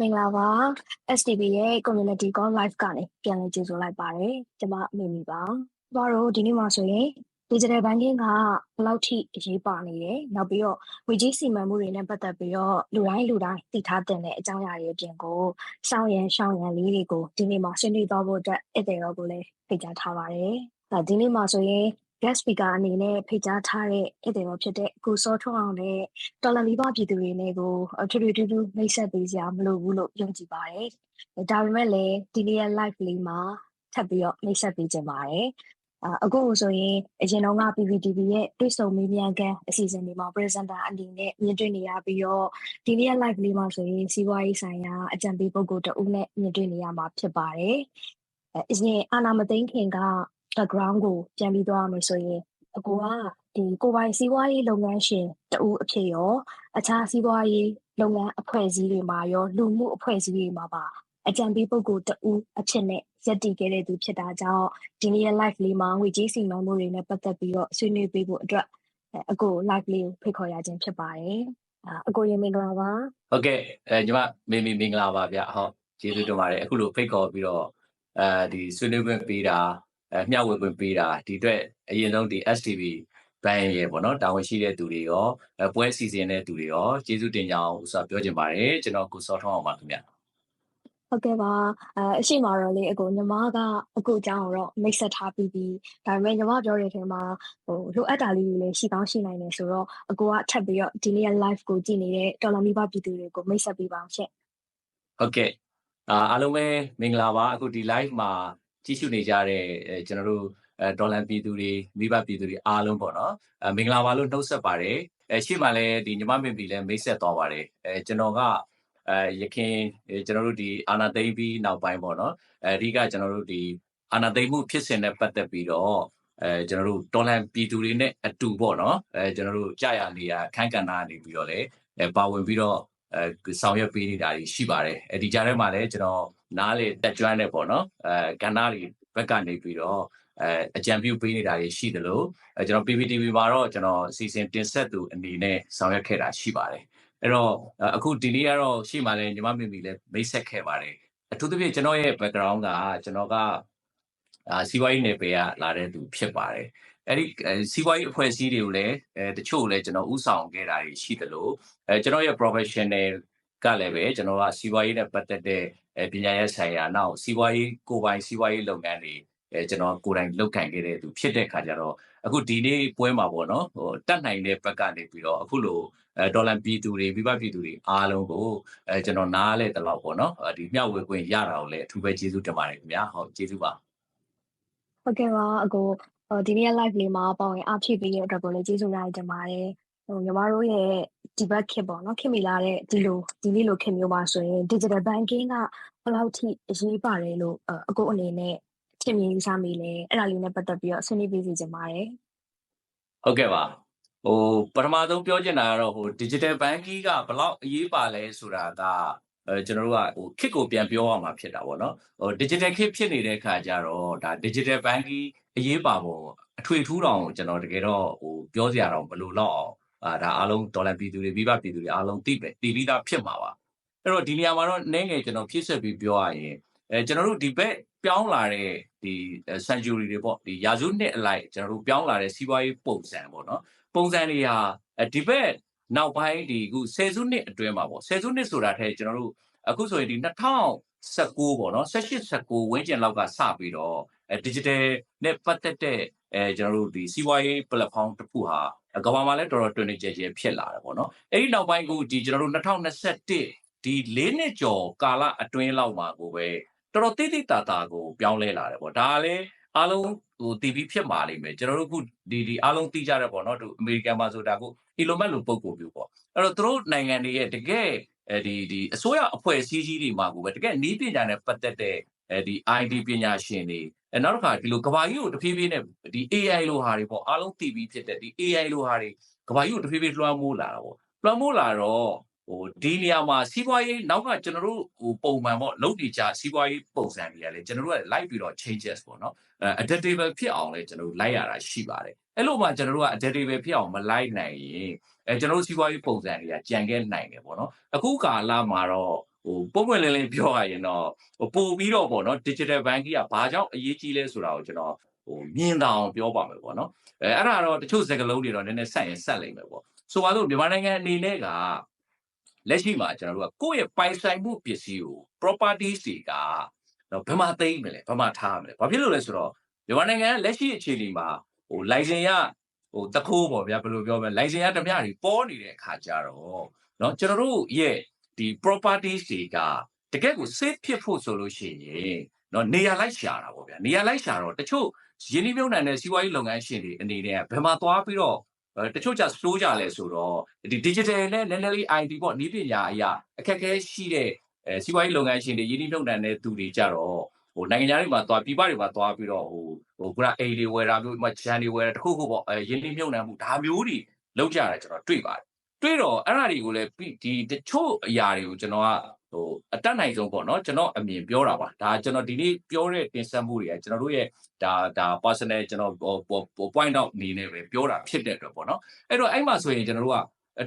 မင်္ဂလာပါ STB ရဲ့ community call live ကနေပြန်လည်ကြိုဆိုလိုက်ပါတယ်ကျွန်မမိမီပါကျမတို့ဒီနေ့မှာဆိုရင် digital banking ကဘယ်လောက်ထိအရေးပါနေတယ်နောက်ပြီးတော့ဝေကြီးစီမံမှုတွေနဲ့ပတ်သက်ပြီးတော့လူတိုင်းလူတိုင်းသိထားတဲ့အကြောင်းအရာတွေအပြင်ကိုရှောင်းရန်ရှောင်းရန်လေးတွေကိုဒီနေ့မှာဆွေးနွေးသွားဖို့အတွက်အတဲ့ရောကိုလည်းဖိတ်ကြားထားပါတယ်ဒါဒီနေ့မှာဆိုရင် guest speaker အနေနဲ့ဖိတ်ကြားထားတဲ့ဧည့်သည်တော်ဖြစ်တဲ့ကိုစောထွန်းအောင်နဲ့တော်လန်လေးပါပြည်သူတွေနဲ့ကိုအထူးထူးထူးထူးမိတ်ဆက်ပေးစရာမလိုဘူးလို့ယုံကြည်ပါတယ်။ဒါပေမဲ့လည်းဒီနေ့ရဲ့ live လေးမှာထပ်ပြီးတော့မိတ်ဆက်ပေးကြပါတယ်။အာအခုဆိုရင်အရင်တော့က PPTV ရဲ့တွေ့ဆုံမေးမြန်းခန်းအစီအစဉ်တွေမှာ presenter အနေနဲ့မြင်တွေ့နေရပြီးတော့ဒီနေ့ရဲ့ live လေးမှာဆိုရင်စီးပွားရေးဆိုင်ရာအကြံပေးပုဂ္ဂိုလ်တဦးနဲ့မြင်တွေ့နေရမှာဖြစ်ပါတယ်။အဲအရင်အာနာမသိန်းခင်က background ကိုပြန်ပြီးသွားမယ်ဆိုရင်အကိုကဒီကိုပိုင်စီးပွားရေးလုပ်ငန်းရှင်တဦးအဖြစ်ရောအခြားစီးပွားရေးလုပ်ငန်းအဖွဲ့အစည်းတွေမှာရောလူမှုအဖွဲ့အစည်းတွေမှာပါအကြံပေးပုဂ္ဂိုလ်တဦးအဖြစ်နဲ့ရက်တည်ခဲ့တဲ့သူဖြစ်တာကြောင့်ဒီနေ့ရဲ့ live လေးမှာငွေကြေးစီမံမှုတွေနဲ့ပတ်သက်ပြီးတော့ဆွေးနွေးပေးဖို့အတွက်အကို live လေးကိုဖိတ်ခေါ်ရခြင်းဖြစ်ပါတယ်အကိုရေမင်္ဂလာပါဟုတ်ကဲ့အဲညီမမေမီမင်္ဂလာပါဗျဟုတ်ကျေးဇူးတင်ပါတယ်အခုလိုဖိတ်ခေါ်ပြီးတော့အဲဒီဆွေးနွေးခွင့်ပေးတာ အဲမျှဝေခွင့်ပေးတာဒီအတွက်အရင်ဆုံးဒီ STV ဘိုင်းရေပေါ့နော်တာဝန်ရှိတဲ့သူတွေရောပွဲစီစဉ်တဲ့သူတွေရောကျေးဇူးတင်ကြအောင်ဥစားပြောချင်ပါတယ်ကျွန်တော်ကိုစောထွန်းအောင်ပါခင်ဗျဟုတ်ကဲ့ပါအဲအရှိမတော့လေအကိုညီမကအကိုအကြောင်းကိုတော့မိတ်ဆက်ထားပြီးပြီးဒါပေမဲ့ညီမပြောတဲ့အချိန်မှာဟိုလိုအပ်တာလေးတွေလည်းရှိကောင်းရှိနိုင်တယ်ဆိုတော့အကိုကထပ်ပြီးတော့ဒီနေ့ live ကိုကြည့်နေတဲ့တော်လမီပါပြည်သူတွေကိုမိတ်ဆက်ပေးပါအောင်ရှင့်ဟုတ်ကဲ့အာအားလုံးပဲမင်္ဂလာပါအခုဒီ live မှာ ကြည့်ရှုနေကြတဲ့ကျွန်တော်တို့အဲဒေါ်လာပြည်သူတွေမိဘပြည်သူတွေအားလုံးပေါ့နော်အဲမင်္ဂလာပါလို့နှုတ်ဆက်ပါတယ်အဲရှေ့မှာလည်းဒီညီမမင်ပီလည်းမိတ်ဆက်သွားပါတယ်အဲကျွန်တော်ကအဲရခင်ကျွန်တော်တို့ဒီအာနာသိမ့်ပြီးနောက်ပိုင်းပေါ့နော်အဲအဓိကကျွန်တော်တို့ဒီအာနာသိမ့်မှုဖြစ်စဉ်နဲ့ပတ်သက်ပြီးတော့အဲကျွန်တော်တို့တော်လန်ပြည်သူတွေနဲ့အတူပေါ့နော်အဲကျွန်တော်တို့ကြာရနေရခန်းကဏ္ဍနေပြီးတော့လေအဲပါဝင်ပြီးတော့အဲဆောင်ရွက်ပေးနေတာရှိပါတယ်အဲဒီကြားထဲမှာလည်းကျွန်တော် နားလေတက်ကြွတဲ့ပေါ့နော်အဲကဏ္ဍတွေဘက်ကနေပြီးတော့အဲအကြံပြုပေးနေတာတွေရှိတယ်လို့အဲကျွန်တော် PPTV မှာတော့ကျွန်တော်စီစဉ်တင်ဆက်သူအနေနဲ့ဆောင်ရွက်ခဲ့တာရှိပါတယ်အဲ့တော့အခုဒီနေ့ကတော့ရှေ့မှာလည်းညီမမိမိလည်းမိတ်ဆက်ခဲ့ပါတယ်အထူးသဖြင့်ကျွန်တော်ရဲ့ background ကကျွန်တော်ကအာစီးပွားရေးနယ်ပယ်ကလာတဲ့သူဖြစ်ပါတယ်အဲ့ဒီစီးပွားရေးအဖွဲ့အစည်းတွေကိုလည်းအဲတချို့လည်းကျွန်တော်ဥဆောင်ခဲ့တာရှိတယ်လို့အဲကျွန်တော်ရဲ့ professional ကလည်းပဲကျွန်တော်ကစီးပွားရေးနဲ့ပတ်သက်တဲ့ပညာရေးဆိုင်ရာနောက်စီးပွားရေးကိုပိုင်စီးပွားရေးလုပ်ငန်းတွေအဲကျွန်တော်ကိုယ်တိုင်လုပ်ကင်ခဲ့တဲ့သူဖြစ်တဲ့ခါကျတော့အခုဒီနေ့ပွဲမှာပေါ့နော်ဟိုတတ်နိုင်တဲ့ဘက်ကနေပြီးတော့အခုလိုအဲဒေါ်လာပြည်သူတွေမိဘပြည်သူတွေအားလုံးကိုအဲကျွန်တော်နားလဲတလောက်ပေါ့နော်ဒီမျှဝေခွင့်ရတာကိုလည်းအထူးပဲကျေးဇူးတင်ပါတယ်ခင်ဗျာဟုတ်ကျေးဇူးပါဟုတ်ကဲ့ပါအကိုဒီနေ့ live လေးမှာပေါ့ရင်အဖြစ်ပေးတဲ့အတွက်ကိုလည်းကျေးဇူးများတင်ပါတယ် ဟိုညီမတို့ရဲ့ဒီဘက်ခေတ်ပေါ့နော်ခေတ်မီလာတဲ့ဒီလိုဒီနေ့လိုခေတ်မျိုးပါဆိုရင် digital banking ကဘယ်လောက်ထိအရေးပါတယ်လို့အကိုအနေနဲ့ထင်မြင်ယူဆမိလဲအဲ့ဒါလေးနဲ့ပတ်သက်ပြီးတော့ဆွေးနွေးပေးစီချင်ပါတယ်ဟုတ်ကဲ့ပါဟိုပထမဆုံးပြောချင်တာကတော့ဟို digital banking ကဘယ်လောက်အရေးပါလဲဆိုတာကအဲကျွန်တော်တို့ကဟိုခစ်ကိုပြန်ပြောရမှာဖြစ်တာပေါ့နော်ဟို digital ခစ်ဖြစ်နေတဲ့ခါကျတော့ဒါ digital banking အရေးပါဖို့အထွေထူးတောင်ကျွန်တော်တကယ်တော့ဟိုပြောစရာတော့မလိုတော့အောင် အာဒါအားလုံးဒေါ်လာပြည်သူတွေမိဘပြည်သူတွေအားလုံးသိပဲသိပြီးသားဖြစ်မှာပါအဲ့တော့ဒီနေရာမှာတော့နည်းငယ်ကျွန်တော်ဖြည့်ဆွက်ပြီးပြောရရင်အဲကျွန်တော်တို့ဒီဘက်ပြောင်းလာတဲ့ဒီ century တွေပေါ့ဒီရာစုနှစ်အလိုက်ကျွန်တော်တို့ပြောင်းလာတဲ့စီးပွားရေးပုံစံပေါ့နော်ပုံစံတွေဟာဒီဘက်နောက်ပိုင်းဒီအခုဆယ်စုနှစ်အတွင်းမှာပေါ့ဆယ်စုနှစ်ဆိုတာထဲကျွန်တော်တို့အခုဆိုရင်ဒီ2019ပေါ့နော်18 19ဝန်းကျင်လောက်ကစပြီးတော့ digital နဲ့ပတ်သက်တဲ့ အဲကျွန်တော်တို့ဒီစီးပွားရေး platform တစ်ခုဟာကမ္ဘာမှာလည်းတော်တော်တွင်နေကြကြဖြစ်လာတယ်ပေါ့နော်အဲ့ဒီနောက်ပိုင်းကိုဒီကျွန်တော်တို့2021ဒီ၄နှစ်ကျော်ကာလအတွင်းလောက်မှာကိုပဲတော်တော်တိတိတာတာကိုပြောင်းလဲလာတယ်ပေါ့ဒါလည်းအားလုံးဟိုတီဗီဖြစ်မှာလိမ့်မယ်ကျွန်တော်တို့ခုဒီဒီအားလုံးသိကြတယ်ပေါ့နော်သူအမေရိကန်မှာဆိုတာကိုအီလိုမက်လိုပုံကိုမျိုးပေါ့အဲ့တော့သူတို့နိုင်ငံတွေရဲ့တကယ်အဲဒီဒီအစိုးရအဖွဲ့အစည်းကြီးတွေမှာကိုပဲတကယ်နီးပညာနဲ့ပတ်သက်တဲ့ အဲဒီ ID ပညာရှင်တွေအဲနောက်တစ်ခါဒီလိုကဘာကြီးကိုတဖြည်းဖြည်းနဲ့ဒီ AI လိုဟာတွေပေါ့အားလုံးသိပြီးဖြစ်တဲ့ဒီ AI လိုဟာတွေကဘာကြီးကိုတဖြည်းဖြည်းလွှမ်းမိုးလာတာပေါ့လွှမ်းမိုးလာတော့ဟိုဒီနေရာမှာစီးပွားရေးနောက်ကကျွန်တော်တို့ဟိုပုံမှန်ပေါ့လုပ်နေကြစီးပွားရေးပုံစံတွေကလည်းကျွန်တော်တို့ကလိုက်ပြီးတော့ changes ပေါ့နော်အဲ adaptable ဖြစ်အောင်လည်းကျွန်တော်တို့လိုက်ရတာရှိပါတယ်အဲ့လိုမှကျွန်တော်တို့က adaptable ဖြစ်အောင်မလိုက်နိုင်ရင်အဲကျွန်တော်တို့စီးပွားရေးပုံစံတွေကကြံခဲ့နိုင်တယ်ပေါ့နော်အခုကာလမှာတော့ ဟိုပုံပွင့်လင်းလင်းပြောရရင်တော့ဟိုပို့ပြီးတော့ပေါ့နော် digital banking ကဘာကြောင့်အရေးကြီးလဲဆိုတာကိုကျွန်တော်ဟိုမြင်တာအောင်ပြောပါမယ်ပေါ့နော်အဲအဲ့ဒါတော့တချို့စကားလုံးတွေတော့နည်းနည်းဆက်ရင်ဆက်လိမ့်မယ်ပေါ့ဆိုပါတော့မြန်မာနိုင်ငံအနေနဲ့ကလက်ရှိမှာကျွန်တော်တို့ကကိုယ့်ရဲ့ပိုင်ဆိုင်မှုပစ္စည်းကို properties တွေကတော့ဘယ်မှာသိမ်းမလဲဘယ်မှာထားမလဲဘာဖြစ်လို့လဲဆိုတော့မြန်မာနိုင်ငံလက်ရှိအခြေအနေမှာဟို license ရဟိုတခိုးပေါ့ဗျာဘယ်လိုပြောမလဲ license ရဓမြတွေပေါ်နေတဲ့အခါကျတော့เนาะကျွန်တော်တို့ရဲ့ ဒီ properties တွေကတကယ့်ကို safe ဖြစ်ဖို့ဆိုလို့ရှိရင်နော်နေရာလိုက်ရှာတာပေါ့ဗျာနေရာလိုက်ရှာတော့တချို့ရင်းနှီးမြှုပ်နှံတဲ့စီးပွားရေးလုပ်ငန်းရှင်တွေအနေနဲ့ဘယ်မှာသွားပြီးတော့တချို့ကြ store ကြလဲဆိုတော့ဒီ digital နဲ့နည်းနည်းလေး IT ပေါ့နည်းပညာအရာအခက်အခဲရှိတဲ့စီးပွားရေးလုပ်ငန်းရှင်တွေရင်းနှီးမြှုပ်နှံတဲ့သူတွေကြတော့ဟိုနိုင်ငံခြားတွေမှာသွားပြည်ပတွေမှာသွားပြီးတော့ဟိုဟိုခုနအိမ်တွေဝယ်တာမျိုးဂျန်တွေဝယ်တာတခုခုပေါ့ရင်းနှီးမြှုပ်နှံမှုဒါမျိုးတွေလောက်ကြတာကျွန်တော်တွေ့ပါတယ် တွေ့တော့အဲ့ဒါတွေကိုလည်းဒီတချို့အရာတွေကိုကျွန်တော်ကဟိုအတက်နိုင်ဆုံးပေါ့နော်ကျွန်တော်အမြင်ပြောတာပါဒါကျွန်တော်ဒီနေ့ပြောတဲ့တင်ဆက်မှုတွေကကျွန်တော်တို့ရဲ့ဒါဒါ personal ကျွန်တော်ဟို point out အနေနဲ့ပဲပြောတာဖြစ်တဲ့အတွက်ပေါ့နော်အဲ့တော့အဲ့မှာဆိုရင်ကျွန်တော်တို့က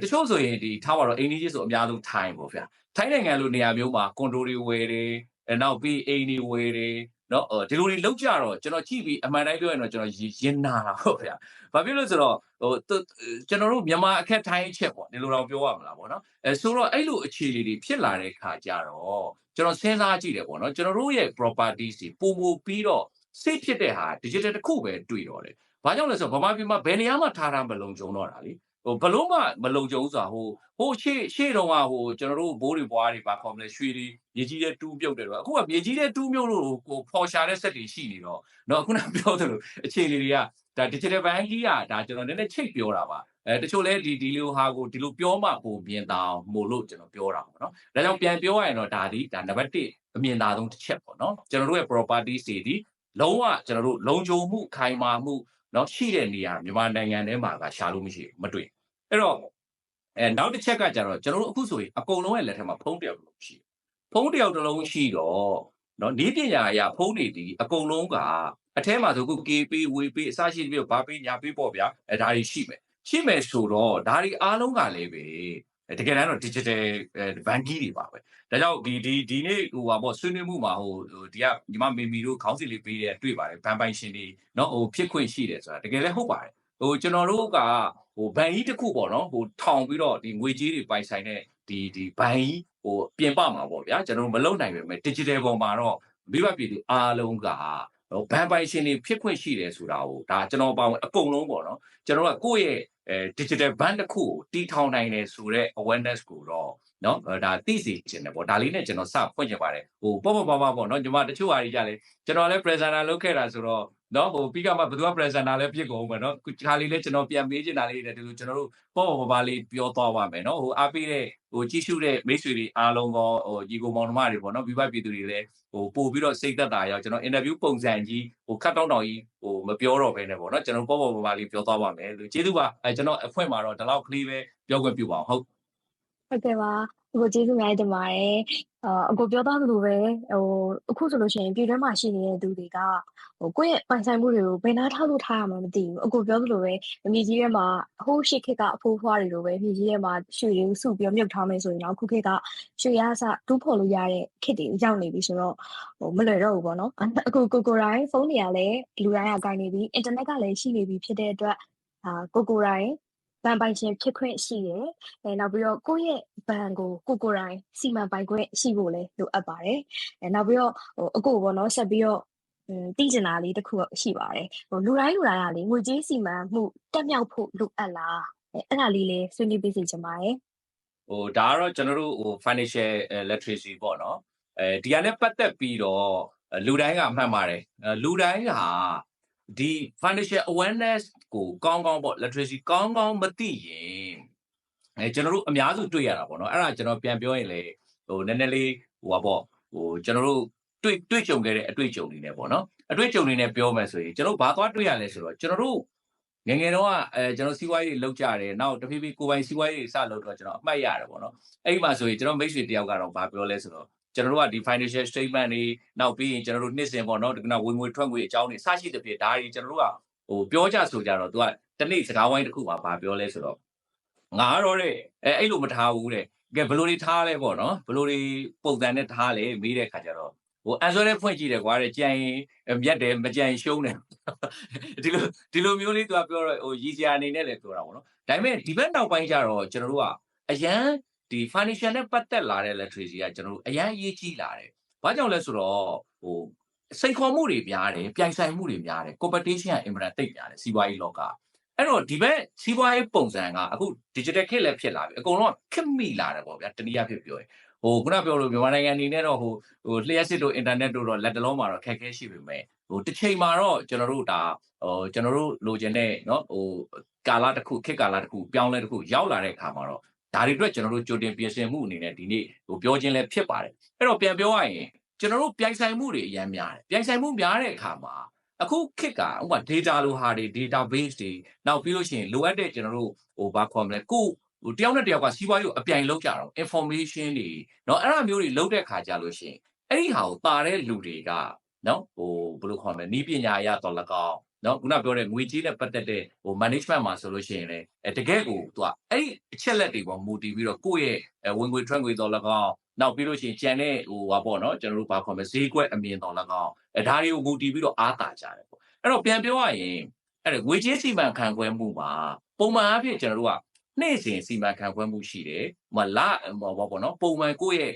တချို့ဆိုရင်ဒီထားပါတော့အင်ဂျီကြီးဆိုအများဆုံးထိုင်းပေါ့ဗျာထိုင်းနိုင်ငံလိုနေရာမျိုးမှာကွန်ဒိုတွေဝယ်တယ်အဲနောက်ပြီးအိမ်တွေဝယ်တယ် နော်ဒီလိုတွေလောက်ကြတော့ကျွန်တော်ကြည့်ပြီးအမှန်တိုင်းပြောရင်တော့ကျွန်တော်ရင်နာတာဟုတ်ဗျာဘာဖြစ်လို့ဆိုတော့ဟိုကျွန်တော်တို့မြန်မာအခက်ထိုင်းအချက်ပေါ့ဒီလိုတော့ပြောရမလားပေါ့နော်အဲဆိုတော့အဲ့လိုအခြေအနေတွေဖြစ်လာတဲ့ခါကြတော့ကျွန်တော်စဉ်းစားကြည့်တယ်ပေါ့နော်ကျွန်တော်တို့ရဲ့ properties တွေပုံမူပြီးတော့စိတ်ဖြစ်တဲ့ဟာ digital တစ်ခုပဲတွေ့တော့တယ်ဘာကြောင့်လဲဆိုတော့ဗမာပြည်မှာဘယ်နေရာမှထားတာမလုံခြုံတော့တာလေ ဟိုဘလုံးမမလုံခြုံဆိုတာဟိုဟိုရှေ့ရှေ့တုန်းကဟိုကျွန်တော်တို့ဘိုးတွေဘွားတွေပါခေါ်မလဲရွှေတွေမြေကြီးတဲ့တူးပြုတ်တယ်တော့အခုကမြေကြီးတဲ့တူးမြုပ်လို့ဟိုဖော်ရှာတဲ့စက်တွေရှိနေတော့เนาะခုနပြောသလိုအခြေအနေတွေကဒါ digital banking ကဒါကျွန်တော်နည်းနည်းချိတ်ပြောတာပါအဲတချို့လဲဒီဒီလိုဟာကိုဒီလိုပြောမှပုံမြင်တာမို့လို့ကျွန်တော်ပြောတာပေါ့နော်ဒါကြောင့်ပြန်ပြောရရင်တော့ဒါဒီဒါနံပါတ်1အမြင်သာဆုံးတစ်ချက်ပေါ့နော်ကျွန်တော်တို့ရဲ့ properties တွေဒီလုံးဝကျွန်တော်တို့လုံခြုံမှုခိုင်မာမှု နော်ရှိတဲ့နေရာမြန်မာနိုင်ငံထဲမှာကရှာလို့မရှိဘူးမတွေ့အဲ့တော့အဲနောက်တစ်ချက်ကကျတော့ကျွန်တော်တို့အခုဆိုရင်အကုန်လုံးရဲ့လက်ထက်မှာဖုန်းတယောက်လုံးရှိဖုန်းတယောက်တစ်လုံးရှိတော့နော်ဤပညာအရာဖုန်းတွေဒီအကုန်လုံးကအထဲမှာဆိုခု KP ဝေပေးအစရှိပြီးဘာပေးညာပေးပေါ့ဗျာအဲဒါတွေရှိမယ်ရှိမယ်ဆိုတော့ဒါတွေအားလုံးကလည်းပဲ တကယ်တမ်းတော့ digital banking တွေပါပဲဒါကြောင့်ဒီဒီဒီနေ့ဟိုပါပေါ့ဆွေးနွေးမှုမှာဟိုဒီကညီမမေမီတို့ခေါင်းစဉ်လေးပေးတဲ့တွေ့ပါတယ်ဘန်ပိုင်ရှင်တွေเนาะဟိုဖြစ်ခွင့်ရှိတယ်ဆိုတာတကယ်လည်းဟုတ်ပါတယ်ဟိုကျွန်တော်တို့ကဟိုဘန်ကြီးတစ်ခုပေါ့နော်ဟိုထောင်ပြီးတော့ဒီငွေကြေးတွေပိုင်ဆိုင်တဲ့ဒီဒီဘန်ကြီးဟိုပြင်ပမှာပေါ့ဗျာကျွန်တော်တို့မလုံနိုင်ပေမဲ့ digital ပေါ်မှာတော့မိဘပြည်သူအားလုံးကဟိုဘန်ပိုင်ရှင်တွေဖြစ်ခွင့်ရှိတယ်ဆိုတာကိုဒါကျွန်တော်ပေါင်းအကုန်လုံးပေါ့နော်ကျွန်တော်ကကိုယ့်ရဲ့ အဲ digital bank တစ်ခုကိုတီထောင်နိုင်တယ်ဆိုတော့ awareness ကိုတော့နော်ဒါသိစေချင်တယ်ပေါ့ဒါလေးနဲ့ကျွန်တော်စဖွင့်ချင်ပါတယ်ဟိုပေါ့ပေါ့ပါပါပေါ့နော်ညီမတချို့ဟာတွေကြလေကျွန်တော်လည်း presenter လုပ်ခဲ့တာဆိုတော့ နော်ဟိုပြီးကမှဘယ်သူက presenter လဲဖြစ်ကုန်မယ်နော်ခါလေးလည်းကျွန်တော်ပြန်မေးချင်တာလေးတွေဒီလိုကျွန်တော်တို့ပေါ့ပေါ့ပါပါလေးပြောသွားပါမယ်နော်ဟိုအားပေးတဲ့ဟိုကြီးစုတဲ့မိတ်ဆွေတွေအားလုံးကောဟိုညီကိုမောင်နှမတွေပေါ့နော်ပြီးပါပြည်သူတွေလည်းဟိုပို့ပြီးတော့စိတ်သက်သာရောက်ကျွန်တော် interview ပုံစံကြီးဟိုခတ်တောင်းတောင်းကြီးဟိုမပြောတော့ဘဲနဲ့ပေါ့နော်ကျွန်တော်ပေါ့ပေါ့ပါပါလေးပြောသွားပါမယ်လို့ကျေးဇူးပါအဲကျွန်တော်အဖွင့်မှာတော့ဒီလောက်ကလေးပဲပြောခွင့်ပြုပါအောင်ဟုတ်ဟုတ်ကဲ့ပါ အခုကျေးဇူးများတင်ပါတယ်အာအကိုပြောသားသလိုပဲဟိုအခုဆိုလို့ရှိရင်ပြည်တွင်းမှာရှိနေတဲ့သူတွေကဟိုကိုယ့်ရဲ့ပိုင်ဆိုင်မှုတွေကိုဘယ်နာထားလို့ထားရမှာမသိဘူးအကိုပြောသလိုပဲမြေကြီးထဲမှာဟိုးရှိခစ်ကအဖိုးဖွားတွေလိုပဲမြေကြီးထဲမှာရွှေတွေကိုစုပြီးမြုပ်ထားမယ်ဆိုရင်တော့အခုခေတ်ကရွှေရအစတူးဖော်လို့ရတဲ့ခေတ်တွေရောက်နေပြီဆိုတော့ဟိုမလွယ်တော့ဘူးပေါ့နော်အခုကိုကိုတိုင်းဖုန်းတွေကလည်းလူတိုင်းကကိုင်နေပြီအင်တာနက်ကလည်းရှိနေပြီဖြစ်တဲ့အတွက်အာကိုကိုတိုင်း ဘဏ်ပိုင်ရှင်ဖြစ်ခွင့်ရှိတယ်။အဲနောက်ပြီးတော့ကိုယ့်ရဲ့ဘဏ်ကိုကိုကိုယ်တိုင်စီမံပိုင်ခွင့်ရှိဖို့လည်းလိုအပ်ပါတယ်။အဲနောက်ပြီးတော့ဟိုအကိုပေါ့နော်ဆက်ပြီးတော့သိကျင်တာလေးတစ်ခုရှိပါတယ်။ဟိုလူတိုင်းလူတိုင်းကလေငွေကြေးစီမံမှုတက်မြောက်ဖို့လိုအပ်လား။အဲအဲ့ဒါလေးလေးဆွေးနွေးပေးစီချင်ပါတယ်။ဟိုဒါကတော့ကျွန်တော်တို့ဟို financial literacy ပေါ့နော်။အဲဒီဟာနဲ့ပတ်သက်ပြီးတော့လူတိုင်းကအမှန်ပါတယ်။လူတိုင်းက ဒီ financial awareness ကိုကောင်းကောင်းပေါ့ literacy ကောင်းကောင်းမသိရင်အဲကျွန်တော်တို့အများစုတွေ့ရတာပေါ့နော်အဲ့ဒါကျွန်တော်ပြန်ပြောရင်လေဟိုနည်းနည်းလေးဟိုပါပေါ့ဟိုကျွန်တော်တို့တွေ့တွေ့ကြုံခဲ့တဲ့အတွေ့အကြုံတွေနဲ့ပေါ့နော်အတွေ့အကြုံတွေနဲ့ပြောမယ်ဆိုရင်ကျွန်တော်ဘာသွားတွေ့ရလဲဆိုတော့ကျွန်တော်တို့ငငယ်တော့အဲကျွန်တော်စီးပွားရေးလောက်ကြတယ်နောက်တဖြည်းဖြည်းကိုယ်ပိုင်စီးပွားရေးစလုပ်တော့ကျွန်တော်အမှတ်ရတယ်ပေါ့နော်အဲ့ဒီမှာဆိုရင်ကျွန်တော်မိတ်ဆွေတယောက်ကတော့ဘာပြောလဲဆိုတော့ ကျွန်တော်တို့ကဒီ financial statement တွေနောက်ပြီးရင်ကျွန်တော်တို့နှစ်စဉ်ပေါ့နော်ဒီကနေ့ဝင်ငွေထွက်ငွေအကြောင်းတွေစရှိတဲ့ဖြစ်ဒါတွေကျွန်တော်တို့ကဟိုပြောကြဆိုကြတော့ तू ကတနေ့စကားဝိုင်းတစ်ခုမှာဗာပြောလဲဆိုတော့ငါတော့တဲ့အဲအဲ့လိုမထားဘူးတဲ့ကဲဘယ်လိုတွေထားလဲပေါ့နော်ဘယ်လိုတွေပုံစံနဲ့ထားလဲမေးတဲ့ခါကျတော့ဟိုအန်ဆိုတဲ့ဖွင့်ကြည့်တယ်ကွာတဲ့ကြံရင်မြတ်တယ်မကြံရင်ရှုံးတယ်ဒီလိုဒီလိုမျိုးလေးသူကပြောတော့ဟိုရည်စရာအနေနဲ့လည်းပြောတာပေါ့နော်ဒါပေမဲ့ဒီဘက်နောက်ပိုင်းကျတော့ကျွန်တော်တို့ကအရန် ဒီ financial နဲ့ပတ်သက်လာတဲ့ literacy ကကျွန်တော်တို့အရန်အရေးကြီးလာတယ်ဘာကြောင့်လဲဆိုတော့ဟိုစိန်ခေါ်မှုတွေများတယ်ပြိုင်ဆိုင်မှုတွေများတယ် competition ကအင်မတန်တိတ်များတယ်စီးပွားရေးလောကအဲ့တော့ဒီဘက်စီးပွားရေးပုံစံကအခု digital ခေတ်လည်းဖြစ်လာပြီအကုန်လုံးခက်မိလာတယ်ပေါ့ဗျာတနည်းအားဖြင့်ပြောရင်ဟိုခုနပြောလို့မြန်မာနိုင်ငံအနေနဲ့တော့ဟိုဟိုလျှက်စစ်တို့ internet တို့တော့လက်တလုံးမှာတော့ခက်ခဲရှိပေမဲ့ဟိုတစ်ချိန်မှာတော့ကျွန်တော်တို့ဒါဟိုကျွန်တော်တို့လိုချင်တဲ့เนาะဟိုကာလတစ်ခုခေတ်ကာလတစ်ခုပြောင်းလဲတစ်ခုရောက်လာတဲ့အခါမှာတော့ ဒါတွေအတွက်ကျွန်တော်တို့ကြိုတင်ပြင်ဆင်မှုအနေနဲ့ဒီနေ့ဟိုပြောချင်းလည်းဖြစ်ပါတယ်အဲ့တော့ပြန်ပြောရရင်ကျွန်တော်တို့ပြိုင်ဆိုင်မှုတွေအများများတယ်ပြိုင်ဆိုင်မှုများတဲ့အခါမှာအခုခေတ်ကဥပမာ data လိုဟာတွေ database တွေနောက်ပြီးလို့ရှိရင်လိုအပ်တဲ့ကျွန်တော်တို့ဟိုဘာခေါ်မလဲကိုဟိုတယောက်နဲ့တယောက်ကစီးပွားရေးကိုအပြိုင်လောက်ကြတော့ information တွေเนาะအဲ့ဒါမျိုးတွေလောက်တဲ့ခါကြလို့ရှိရင်အဲ့ဒီဟာကိုတာတဲ့လူတွေကเนาะဟိုဘယ်လိုခေါ်မလဲနီးပညာရတော့လကောက် နော်ခုနပြောတဲ့ငွေကြေးနဲ့ပတ်သက်တဲ့ဟို management မှာဆိုလို့ရှိရင်လည်းအဲတကယ်ကိုသူကအဲ့ဒီအချက်လက်တွေပေါ်မူတည်ပြီးတော့ကိုယ့်ရဲ့ဝင်ငွေထွက်ငွေတော်လကောက်နောက်ပြီးလို့ရှိရင်ကျန်တဲ့ဟိုဟာပေါ့နော်ကျွန်တော်တို့ဘာခေါ်မလဲဈေးကွက်အမြင်တော်လကောက်အဲဒါတွေကိုမူတည်ပြီးတော့အားတာကြတယ်ပေါ့အဲ့တော့ပြန်ပြောရရင်အဲ့ဒါငွေကြေးစီမံခန့်ခွဲမှုမှာပုံမှန်အားဖြင့်ကျွန်တော်တို့ကနေ့စဉ်စီမံခန့်ခွဲမှုရှိတယ်။မလားဘောပေါ့နော်ပုံမှန်ကိုယ့်ရဲ့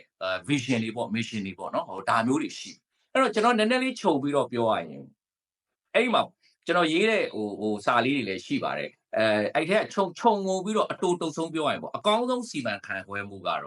vision တွေပေါ့ mission တွေပေါ့နော်ဟိုဒါမျိုးတွေရှိ။အဲ့တော့ကျွန်တော်နည်းနည်းလေးခြုံပြီးတော့ပြောရရင်အဲ့ဒီမှာ ကျွန်တော်ရေးတဲ့ဟိုဟိုစာလေးတွေလည်းရှိပါတယ်အဲအဲ့ထက်ခြုံခြုံငုံပြီးတော့အတူတုံဆုံးပြောရရင်ပေါ့အကောင်းဆုံးစီမံခန့်ခွဲမှုကတော့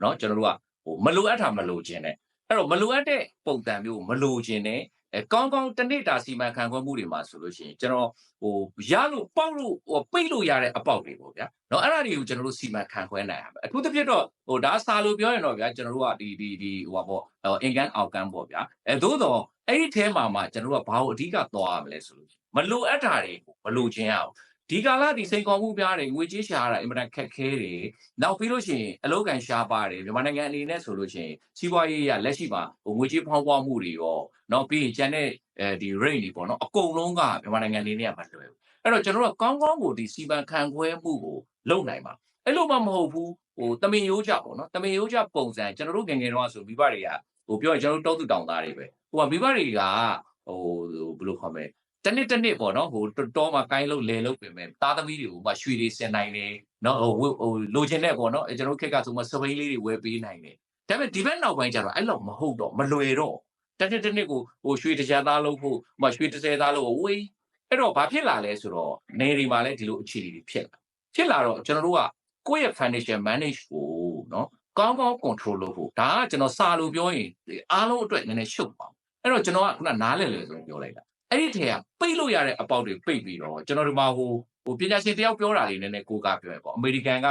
เนาะကျွန်တော်တို့ကဟိုမလိုအပ်တာမလိုချင်တဲ့အဲ့တော့မလိုအပ်တဲ့ပုံစံမျိုးမလိုချင်တဲ့ အဲကောင်းကောင်းတနေ့တာစီမံခန့်ခွဲမှုတွေမှာဆိုလို့ရှိရင်ကျွန်တော်ဟိုရလို့ပေါက်လို့ဟိုပိတ်လို့ရတဲ့အပေါက်တွေပေါ့ဗျာเนาะအဲ့ဒါတွေကိုကျွန်တော်တို့စီမံခန့်ခွဲနိုင်ရမယ်အထူးသဖြင့်တော့ဟိုဒါစာလို့ပြောရင်တော့ဗျာကျွန်တော်တို့ကဒီဒီဒီဟိုပါပေါ့အင်ကန်အောက်ကန်ပေါ့ဗျာအဲသို့တော့အဲ့ဒီအဲမှာမှကျွန်တော်တို့ကဘာကိုအဓိကသွားရမလဲဆိုလို့မလိုအပ်တာတွေကိုမလိုချင်ရအောင် ဒီကာလဒီစိန်ခေါ်မှုပြားတွေငွေကြေးရှာရတာအင်မတန်ခက်ခဲတွေနောက်ပြီးလို့ရှိရင်အလုပ်ကန်ရှားပါတယ်မြန်မာနိုင်ငံအနေနဲ့ဆိုလို့ရှိရင်စီးပွားရေးရလက်ရှိမှာဟိုငွေကြေးဖောင်းပွားမှုတွေရောနောက်ပြီးရင်ကျန်တဲ့အဲဒီ rate တွေပေါ့နော်အကုန်လုံးကမြန်မာနိုင်ငံအနေနဲ့ကမလွယ်ဘူးအဲ့တော့ကျွန်တော်တို့ကကောင်းကောင်းကိုဒီစီမံခန့်ခွဲမှုကိုလုပ်နိုင်ပါအဲ့လိုမှမဟုတ်ဘူးဟိုတမင်ရိုးကြပေါ့နော်တမင်ရိုးကြပုံစံကျွန်တော်တို့ငယ်ငယ်တော့ဆိုမိဘတွေကဟိုပြောရင်ကျွန်တော်တို့တောက်တူတောင်သားတွေပဲဟိုကမိဘတွေကဟိုဘယ်လိုခေါ်မလဲ တနစ်တနစ်ပေါ့နော်ဟိုတော်မှာကိုင်းလို့လဲလို့ပြင်မဲ့သားသမီးတွေကိုမှရွှေတွေစင်နိုင်တယ်နော်ဟိုဟိုလိုချင်တဲ့ပေါ့နော်ကျွန်တော်ခက်ကဆိုမှစပိန်လေးတွေဝယ်ပေးနိုင်တယ်ဒါပေမဲ့ဒီဘက်နောက်ပိုင်းကျတော့အဲ့လောက်မဟုတ်တော့မလွယ်တော့တနစ်တနစ်ကိုဟိုရွှေတကြသားလို့ဖို့မှရွှေတစ်ဆယ်သားလို့ဝေးအဲ့တော့ဘာဖြစ်လာလဲဆိုတော့နေတွေမှာလည်းဒီလိုအခြေအနေတွေဖြစ်လာဖြစ်လာတော့ကျွန်တော်တို့ကကိုယ့်ရဲ့ financial manage ကိုနော်ကောင်းကောင်း control လုပ်ဖို့ဒါကကျွန်တော်စာလို့ပြောရင်အားလုံးအတွက်နည်းနည်းရှုပ်ပါအဲ့တော့ကျွန်တော်ကခုနနားလည်လေဆိုပြောလိုက်တာ အဲ့ဒီထဲကပိတ်လို့ရတဲ့အပေါက်တွေပိတ်ပြီးတော့ကျွန်တော်ဒီမှာဟိုဟိုပညာရှင်တယောက်ပြောတာလေးနည်းနည်းကိုးကားပြောရပေါ့အမေရိကန်က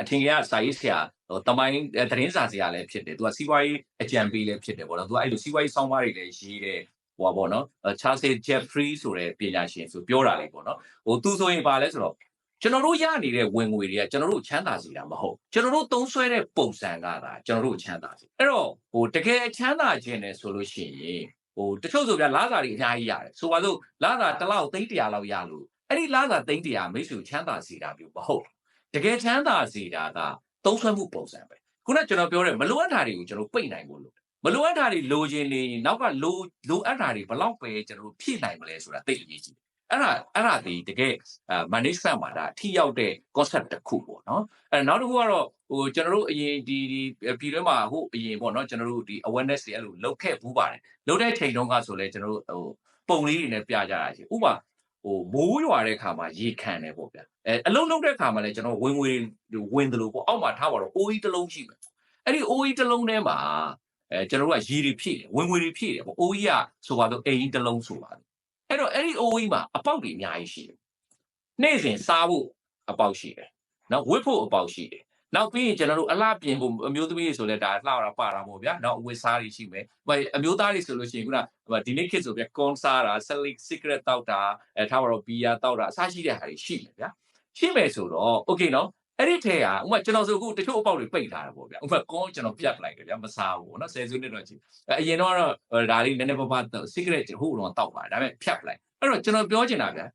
အထင်ကြီးကစာရေးဆရာဟိုတမိုင်းသတင်းစာဆရာလည်းဖြစ်တယ်သူကစီးပွားရေးအကြံပေးလည်းဖြစ်တယ်ပေါ့နော်သူကအဲ့လိုစီးပွားရေးဆောင်းပါးတွေလည်းရေးတယ်ဟိုပါပေါ့နော် Charles Jeffrey ဆိုတဲ့ပညာရှင်ဆိုပြောတာလေးပေါ့နော်ဟိုသူဆိုရင်ပါလဲဆိုတော့ကျွန်တော်တို့ရနေတဲ့ဝင်ငွေတွေကကျွန်တော်တို့ချမ်းသာစေတာမဟုတ်ကျွန်တော်တို့သုံးဆွဲတဲ့ပုံစံကသာကျွန်တော်တို့ချမ်းသာစေအဲ့တော့ဟိုတကယ်ချမ်းသာခြင်းနဲ့ဆိုလို့ရှိရင် ဟိုတချို့ဆိုပြလာစာတွေအများကြီးရတယ်ဆိုပါစို့လာစာတစ်လောက်သိန်း100လောက်ရလို့အဲ့ဒီလာစာသိန်း100မိတ်ဆွေချမ်းသာစေတာမျိုးမဟုတ်တကယ်ချမ်းသာစေတာကသုံးဆွဲမှုပုံစံပဲခုနကျွန်တော်ပြောတဲ့မလိုအပ်တာတွေကိုကျွန်တော်ပိတ်နိုင်ဖို့လို့မလိုအပ်တာတွေလိုချင်နေနောက်ကလိုလိုအပ်တာတွေဘလောက်ပဲကျွန်တော်တို့ဖြည့်နိုင်မလဲဆိုတာသိအရေးကြီးတယ် အဲ့ဒါအဲ့ဒါဒီတကယ် management မှာဒါထိရောက်တဲ့ concept တစ်ခုပေါ့နော်အဲ့နောက်တစ်ခုကတော့ဟိုကျွန်တော်တို့အရင်ဒီဒီပြည်တွင်းမှာဟိုအရင်ပေါ့နော်ကျွန်တော်တို့ဒီ awareness တွေအဲ့လိုလုပ်ခဲ့ဘူးပါတယ်လုပ်တဲ့ချိန်တုန်းကဆိုလဲကျွန်တော်တို့ဟိုပုံလေးတွေနဲ့ပြကြတာရှိဥပမာဟိုမိုးရွာတဲ့ခါမှာရေခံတယ်ပေါ့ဗျာအဲအလုံးလုံးတဲ့ခါမှာလဲကျွန်တော်ဝင်ငွေဝင်တယ်လို့ပေါ့အောက်မှာထားပါတော့အိုးကြီးတစ်လုံးရှိမယ်အဲ့ဒီအိုးကြီးတစ်လုံးထဲမှာအဲကျွန်တော်တို့ကရေတွေဖြည့်တယ်ဝင်ငွေတွေဖြည့်တယ်ပေါ့အိုးကြီးကဆိုပါတော့အိမ်ကြီးတစ်လုံးဆိုပါ အဲ့တော့အဲ့ဒီအိုးကြီးမှာအပေါက်တွေအများကြီးရှိတယ်နေ့စဉ်စားဖို့အပေါက်ရှိတယ်နော်ဝတ်ဖို့အပေါက်ရှိတယ်နောက်ပြီးရင်ကျွန်တော်တို့အလှပြင်ဖို့အမျိုးသမီးတွေဆိုလဲဒါလှတာပါတာပေါ့ဗျာနောက်အဝတ်စားတွေရှိမယ်ဟိုအမျိုးသားတွေဆိုလို့ရှိရင်ခုနဒီနေ့ခေတ်ဆိုပြကွန်စားတာ slick secret တောက်တာအဲထားပါတော့ဘီယာတောက်တာအစားရှိတဲ့ဟာတွေရှိတယ်ဗျာရှိမယ်ဆိုတော့ okay နော် အဲ့ဒီထဲကဥမာကျွန်တော်ဆိုအခုတချို့အပေါက်တွေပိတ်ထားတာပေါ့ဗျာဥမာကွန်ကျွန်တော်ပြတ်လိုက်တယ်ဗျာမစားဘူးနော်ဆယ်စုနှစ်တော့ကြည့်အရင်တော့ဒါလေးနည်းနည်းပါးပါး secret ဟိုတော့တောက်ပါတယ်ဒါပေမဲ့ဖြတ်လိုက်အဲ့တော့ကျွန်တော်ပြောချင်တာဗျာ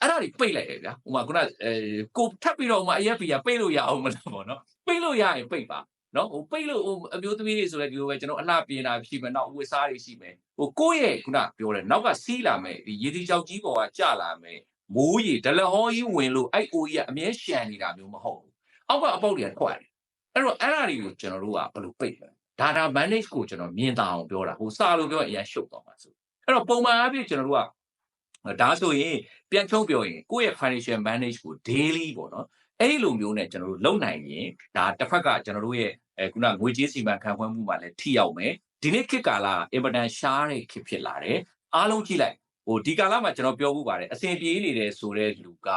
အဲ့ဒါတွေပိတ်လိုက်တယ်ဗျာဟိုမှာခုနအဲကိုထပ်ပြီးတော့ဟိုမှာ AFP ကပိတ်လို့ရအောင်မလားပေါ့နော်ပိတ်လို့ရရင်ပိတ်ပါနော်ဟိုပိတ်လို့ဟိုအမျိုးသမီးတွေဆိုလည်းဒီလိုပဲကျွန်တော်အလှပြင်တာရှိမယ်နောက်အဝတ်စားတွေရှိမယ်ဟိုကိုယ့်ရဲ့ခုနပြောတယ်နောက်ကစီးလာမယ်ဒီရေဒီကြောက်ကြီးပေါ်ကကျလာမယ်မိုးရေဒလဟောကြီးဝင်လို့အဲ့အိုကြီးကအမြဲရှန်နေတာမျိုးမဟုတ်ဘူး အောက်ကအပေါက်တွေကထွက်တယ်အဲ့တော့အဲ့ဒါတွေကိုကျွန်တော်တို့ကဘယ်လိုပိတ်လဲ data manage ကိုကျွန်တော်မြင်သာအောင်ပြောတာဟိုစာလို့ပြောရင်အရင်ရှုပ်သွားမှာဆိုအဲ့တော့ပုံမှန်အားဖြင့်ကျွန်တော်တို့ကဒါဆိုရင်ပြန်ချုံပြောရင်ကိုယ့်ရဲ့ financial manage ကို daily ပေါ့နော်အဲ့ဒီလိုမျိုးနဲ့ကျွန်တော်တို့လုံနိုင်ရင်ဒါတစ်ဖက်ကကျွန်တော်တို့ရဲ့အဲခုနငွေကြေးစီမံခန့်ခွဲမှုမှာလည်းထိရောက်မယ်ဒီနေ့ခေတ်ကာလအင်မတန်ရှားတဲ့ခေတ်ဖြစ်လာတယ်အားလုံးကြည့်လိုက်ဟိုဒီကာလမှာကျွန်တော်ပြောမှုပါတယ်အစဉ်ပြေးနေတယ်ဆိုတဲ့လူက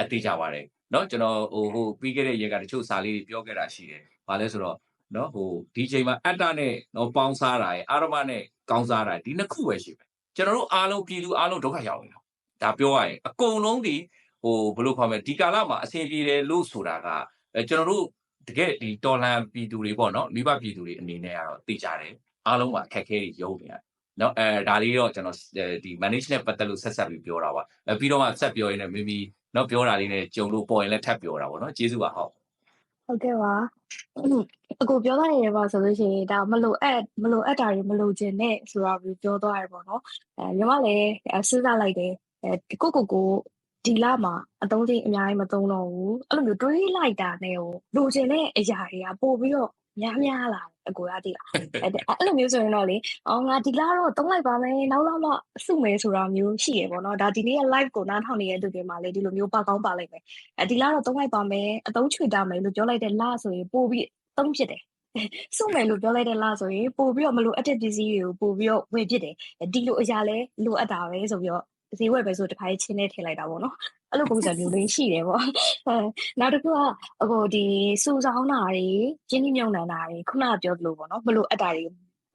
အသေးကြပါတယ် နော်ကျွန်တော်ဟိုဟိုပြီးခဲ့တဲ့ရက်ကတချို့စာလေးတွေပြောခဲ့တာရှိတယ်။ဘာလဲဆိုတော့နော်ဟိုဒီချိန်မှာအတ္တနဲ့နော်ပေါင်းစားတာရယ်အာရမနဲ့ကောင်းစားတာဒီနှစ်ခုပဲရှိပဲ။ကျွန်တော်တို့အားလုံးပြည်သူအားလုံးဒုက္ခရောက်နေတာ။ဒါပြောရရင်အကုန်လုံးဒီဟိုဘယ်လိုခေါ်မလဲဒီကာလမှာအဆင်ပြေတယ်လို့ဆိုတာကကျွန်တော်တို့တကယ်ဒီတော်လန်ပြည်သူတွေပေါ့နော်မိဘပြည်သူတွေအနေနဲ့ကတော့သိကြတယ်အားလုံးကအခက်အခဲတွေရုံးနေရတယ် နော်အဲဒါလေးတော့ကျွန်တော်ဒီ manage နဲ့ပတ်သက်လို့ဆက်ဆက်ပြီးပြောတာပါအဲပြီးတော့မှဆက်ပြောရင်းနဲ့မိမိနော်ပြောတာလေးနဲ့ကြုံလို့ပေါ်ရင်လည်းထပ်ပြောတာပေါ့နော်ကျေးဇူးပါဟုတ်ဟုတ်ကဲ့ပါအကိုပြောသွားနေရပါဆိုလို့ရှိရင်ဒါမလို့အပ်မလို့အပ်တာတွေမလို့ခြင်းနဲ့ဆိုတော့ပြောသွားရပေါ့နော်အဲညီမလည်းစဉ်းစားလိုက်တယ်အဲကိုကိုကိုဒီလမှာအသုံးချင်းအများကြီးမသုံးတော့ဘူးအဲ့လိုမျိုးတွေးလိုက်တာနဲ့ဟိုလိုချင်တဲ့အရာတွေကပို့ပြီးတော့ များများလာအကိုရတိလားအဲ့အဲ့လိုမျိုးဆိုရင်တော့လေအော်ငါဒီလတော့သုံးလိုက်ပါမယ်နောက်တော့မှစုမယ်ဆိုတာမျိုးရှိရပေါ့နော်ဒါဒီနေ့က live ကိုနားထောင်နေတဲ့သူတွေမှာလေဒီလိုမျိုးပါကောင်းပါလိုက်မယ်အဲဒီလတော့သုံးလိုက်ပါမယ်အသုံးချွေတာမယ်လို့ပြောလိုက်တဲ့လဆိုရင်ပို့ပြီးသုံးဖြစ်တယ်စုမယ်လို့ပြောလိုက်တဲ့လဆိုရင်ပို့ပြီးတော့မလို့အတက်ပစ္စည်းတွေကိုပို့ပြီးတော့ဝယ်ဖြစ်တယ်ဒီလိုအရာလဲလိုအပ်တာပဲဆိုပြီးတော့ ဈေးဝယ်ပဲဆိုတခါချင်းနဲ့ထည့်လိုက်တာပေါ့နော်အဲ့လိုပုံစံမျိုးလေးရှိတယ်ပေါ့အဲနောက်တစ်ခုကအခုဒီစူဆောင်းတာတွေကျင်းနှိမြုံနံတာတွေခုနကပြောသလိုပေါ့နော်ဘလို့အပ်တာတွေ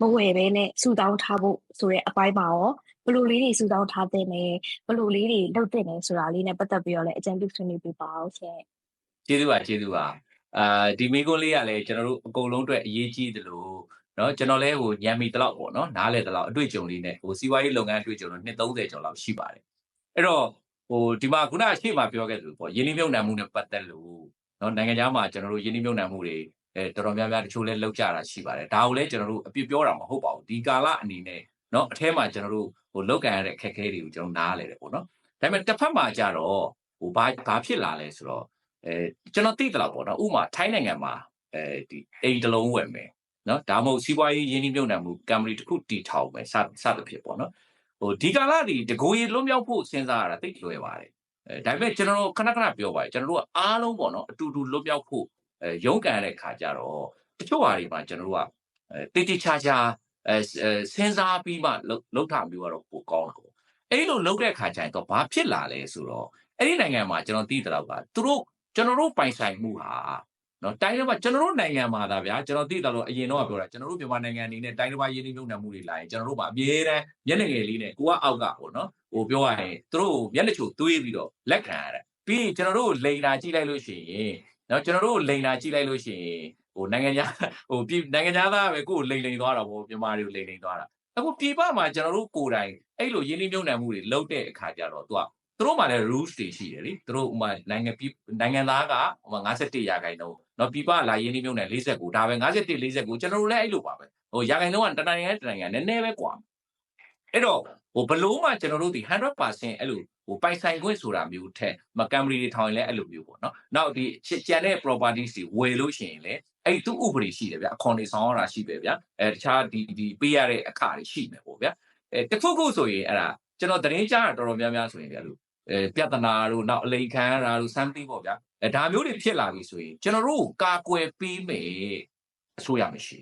မဝယ်ဘဲနဲ့စူတောင်းထားဖို့ဆိုတဲ့အပိုင်းမှာရောဘလို့လေးတွေစူတောင်းထားတဲ့နဲ့ဘလို့လေးတွေလုပ်တဲ့နဲ့ဆိုတာလေးနဲ့ပတ်သက်ပြီးတော့လည်းအကြံပြုဆွေးနွေးပြပါအောင်ရှင်ကျေးဇူးပါကျေးဇူးပါအာဒီမိကုန်းလေးကလည်းကျွန်တော်တို့အကုန်လုံးအတွက်အရေးကြီးတယ်လို့ နော်ကျွန်တော်လဲဟိုညံမီတလောက်ပေါ့နော်နားလဲတလောက်အတွေ့အကြုံလေးနဲ့ဟိုစီးပွားရေးလုပ်ငန်းအတွေ့အကြုံတော့230ကျော်လောက်ရှိပါတယ်အဲ့တော့ဟိုဒီမှာခုနရှေ့မှာပြောခဲ့သလိုပေါ့ယင်းနှမြုံနှံမှုနဲ့ပတ်သက်လို့နော်နိုင်ငံခြားမှာကျွန်တော်တို့ယင်းနှမြုံနှံမှုတွေအဲတော်တော်များများတချို့လဲလောက်ကြတာရှိပါတယ်ဒါကိုလဲကျွန်တော်တို့အပြစ်ပြောတာမဟုတ်ပါဘူးဒီကာလအနေနဲ့နော်အထဲမှာကျွန်တော်တို့ဟိုလောက်ကန်ရတဲ့အခက်အခဲတွေကိုကျွန်တော်နားလဲတယ်ပေါ့နော်ဒါပေမဲ့တစ်ဖက်မှာကြတော့ဟိုဘာဘာဖြစ်လာလဲဆိုတော့အဲကျွန်တော်သိတယ်လို့ပေါ့နော်ဥပမာထိုင်းနိုင်ငံမှာအဲဒီအိမ်တစ်လုံးဝယ်မယ် နော်ဒါမှမဟုတ်စီးပွားရေးရင်းနှီးမြှုပ်နှံမှုကံပဏီတစ်ခုတည်ထောင်မယ်စစသဖြင့်ပေါ့နော်ဟိုဒီကာလဒီတကိုယ်ရလွတ်မြောက်ဖို့စဉ်းစားရတာသိလွယ်ပါတယ်အဲဒါပေမဲ့ကျွန်တော်တို့ခဏခဏပြောပါတယ်ကျွန်တော်တို့ကအားလုံးပေါ့နော်အတူတူလွတ်မြောက်ဖို့အဲရုန်းကန်တဲ့ခါကျတော့တချို့ဟာတွေမှာကျွန်တော်တို့ကအဲတိတိကျကျအဲစဉ်းစားပြီးမှလှုပ်ထမျိုးကတော့ပိုကောင်းတာပေါ့အဲ့လိုလှုပ်တဲ့ခါကျရင်တော့ဘာဖြစ်လာလဲဆိုတော့အဲ့ဒီနိုင်ငံမှာကျွန်တော်သိတဲ့လောက်ကသူတို့ကျွန်တော်တို့ပိုင်ဆိုင်မှုဟာ နော်တိုင်းတစ်ပါးကျွန်တော်တို့နိုင်ငံမှာဒါဗျာကျွန်တော်သိတယ်လို့အရင်တော့ပြောတာကျွန်တော်တို့မြန်မာနိုင်ငံအနေနဲ့တိုင်းတစ်ပါးရင်းနှီးမြှုပ်နှံမှုတွေလာရင်ကျွန်တော်တို့မှာအမြဲတမ်းမျက်နှာငယ်လေးနဲ့ကိုကအောက်ကပေါ့နော်ဟိုပြောရရင်သူတို့မျက်နှာချိုသွေးပြီးတော့လက်ခံရတာပြီးရင်ကျွန်တော်တို့လိန်လာကြည့်လိုက်လို့ရှိရင်နော်ကျွန်တော်တို့လိန်လာကြည့်လိုက်လို့ရှိရင်ဟိုနိုင်ငံခြားဟိုပြည်နိုင်ငံခြားသားပဲကိုယ်လိန်လိန်သွားတာပေါ့မြန်မာတွေကိုလိန်လိန်သွားတာအခုပြည်ပမှာကျွန်တော်တို့ကိုယ်တိုင်အဲ့လိုရင်းနှီးမြှုပ်နှံမှုတွေလုပ်တဲ့အခါကျတော့သူက သူတို့မှလည်း rules တွေရှိတယ်လေသူတို့ဥမာနိုင်ငံပြည်နိုင်ငံသားကဥမာ51ရာခိုင်နှုန်းနော်ပြည်ပလာရင်းနှီးမြှုပ်နှံ49ဒါပဲ51 49ကျွန်တော်တို့လည်းအဲ့လိုပါပဲဟိုရာခိုင်နှုန်းကတနိုင်ငံတနိုင်ငံနည်းနည်းပဲကွာအဲ့တော့ဟိုဘလို့မှကျွန်တော်တို့ဒီ100%အဲ့လိုဟိုပိုင်ဆိုင်ခွင့်ဆိုတာမျိုးထက်မကမ်ရီတွေထောင်ရင်လည်းအဲ့လိုမျိုးပေါ့နော်နောက်ဒီကြံတဲ့ properties တွေဝယ်လို့ရှိရင်လည်းအဲ့သူဥပဒေရှိတယ်ဗျအခွန်တွေဆောင်ရတာရှိပဲဗျအဲတခြားဒီဒီပေးရတဲ့အခါတွေရှိမယ်ပေါ့ဗျအဲတခုခုဆိုရင်အဲ့ဒါကျွန်တော်သတင်းကြားတာတော်တော်များများဆိုရင်ဗျလို့ အဲပြဿနာတို့နောက်အလိန်ခံရတာတို့ something ပေါ့ဗျာအဲဒါမျိုးတွေဖြစ်လာပြီဆိုရင်ကျွန်တော်တို့ကာကွယ်ပေးမယ်အစိုးရမရှိ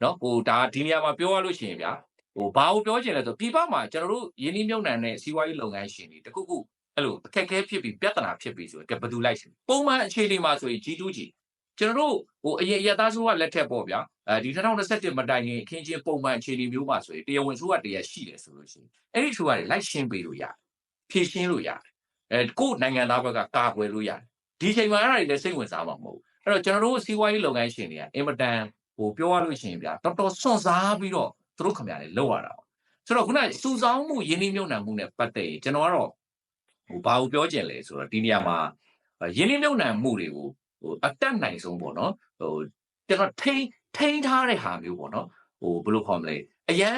เนาะဟိုဒါဒီနေရာမှာပြောရလို့ရှိရင်ဗျာဟိုဘာကိုပြောချင်လဲဆိုပြည်ပမှာကျွန်တော်တို့ယင်းနှိမ့်မြုံနှံတဲ့စီးပွားရေးလုပ်ငန်းရှင်တွေတခုခုအဲ့လိုအခက်အခဲဖြစ်ပြီးပြဿနာဖြစ်ပြီးဆိုရင်ဘယ်သူလိုက်ရှင်ပုံမှန်အခြေအနေမှာဆိုရင် G2G ကျွန်တော်တို့ဟိုအရင်ရသားဆိုးကလက်ထက်ပေါ့ဗျာအဲဒီ2021မတိုင်ခင်အခင်းချင်းပုံမှန်အခြေအနေမျိုးမှာဆိုရင်တရားဝင်ဆိုးကတရားရှိတယ်ဆိုလို့ရှိရင်အဲ့ဒီဆိုးကလိုက်ရှင်းပေးလို့ရတယ် ဖြည့်ရှင်းလို့ရတယ်အဲကိုယ်နိုင်ငံသားဘက်ကကာကွယ်လို့ရတယ်ဒီချိန်မှာအဲ့ဒါတွေလည်းစိတ်ဝင်စားမှာမဟုတ်ဘူးအဲ့တော့ကျွန်တော်တို့စီးပွားရေးလုပ်ငန်းရှင်တွေကအင်မတန်ဟိုပြောရလို့ရှိရင်ဗျာတော်တော်စွန့်စားပြီးတော့သူတို့ခင်ဗျားလေးလောက်ရတာဆိုတော့ခုနစူဆောင်းမှုယင်းနှိမ့်မြုံနှံမှုနဲ့ပတ်သက်ရင်ကျွန်တော်ကတော့ဟိုဘာကိုပြောချင်လဲဆိုတော့ဒီနေရာမှာယင်းနှိမ့်မြုံနှံမှုတွေကိုဟိုအတက်နိုင်ဆုံးပေါ့နော်ဟိုကျွန်တော်ထိန်းထိန်းထားတဲ့ဟာမျိုးပေါ့နော်ဟိုဘယ်လိုခေါ်မလဲအရန်